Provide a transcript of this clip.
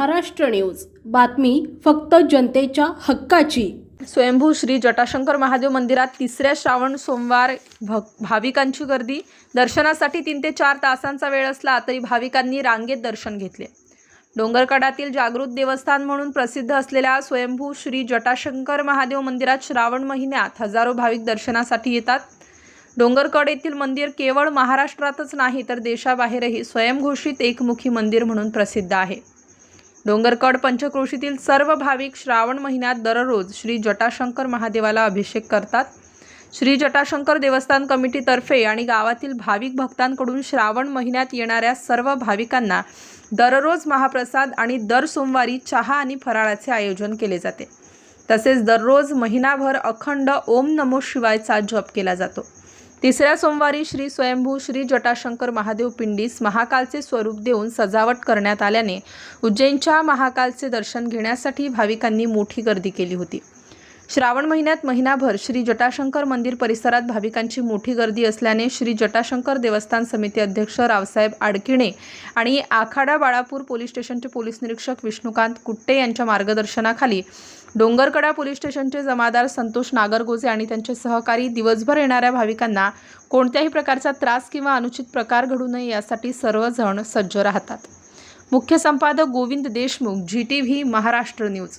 Maharashtra news. बातमी फक्त जनतेच्या हक्काची. स्वयंभू श्री जटाशंकर महादेव मंदिरात तिसऱ्या श्रावण सोमवार भक भाविकांची गर्दी. दर्शनासाठी तीन ते चार तासांचा वेळ असला तरी भाविकांनी रांगेत दर्शन घेतले. डोंगरकडातील जागृत देवस्थान म्हणून प्रसिद्ध असलेल्या स्वयंभू श्री जटाशंकर महादेव मंदिरात श्रावण महिन्यात हजारो भाविक दर्शनासाठी येतात. डोंगरकड येथील मंदिर केवळ महाराष्ट्रातच नाही तर देशाबाहेरही स्वयंघोषित एकमुखी मंदिर म्हणून प्रसिद्ध आहे. डोंगरकड पंचक्रोशीतील सर्व भाविक श्रावण महिन्यात दररोज श्री जटाशंकर महादेवाला अभिषेक करतात. श्री जटाशंकर देवस्थान कमिटीतर्फे आणि गावातील भाविक भक्तांकडून श्रावण महिन्यात येणाऱ्या सर्व भाविकांना दररोज महाप्रसाद आणि दर सोमवारी चहा आणि फराळाचे आयोजन केले जाते. तसेच दररोज महिनाभर अखंड ओम नमो शिवायचा जप केला जातो. तिसऱ्या सोमवारी श्री स्वयंभू श्री जटाशंकर महादेव पिंडीस महाकालचे स्वरूप देऊन सजावट करण्यात आल्याने उज्जैनच्या महाकालचे दर्शन घेण्यासाठी भाविकांनी मोठी गर्दी केली होती. श्रावण महिन्यात महिनाभर श्री जटाशंकर मंदिर परिसरात भाविकांची मोठी गर्दी असल्याने श्री जटाशंकर देवस्थान समिती अध्यक्ष रावसाहेब आडकिणे आणि आखाडा बाळापूर पोलीस स्टेशनचे पोलीस निरीक्षक विष्णुकांत कुट्टे यांच्या मार्गदर्शनाखाली डोंगरकडा पोलीस स्टेशनचे जमादार संतोष नागरगोजे आणि त्यांचे सहकारी दिवसभर येणाऱ्या भाविकांना कोणत्याही प्रकारचा त्रास किंवा अनुचित प्रकार घडू नये यासाठी सर्वजण सज्ज राहतात. मुख्य संपादक Govind Deshmukh G T V Maharashtra news.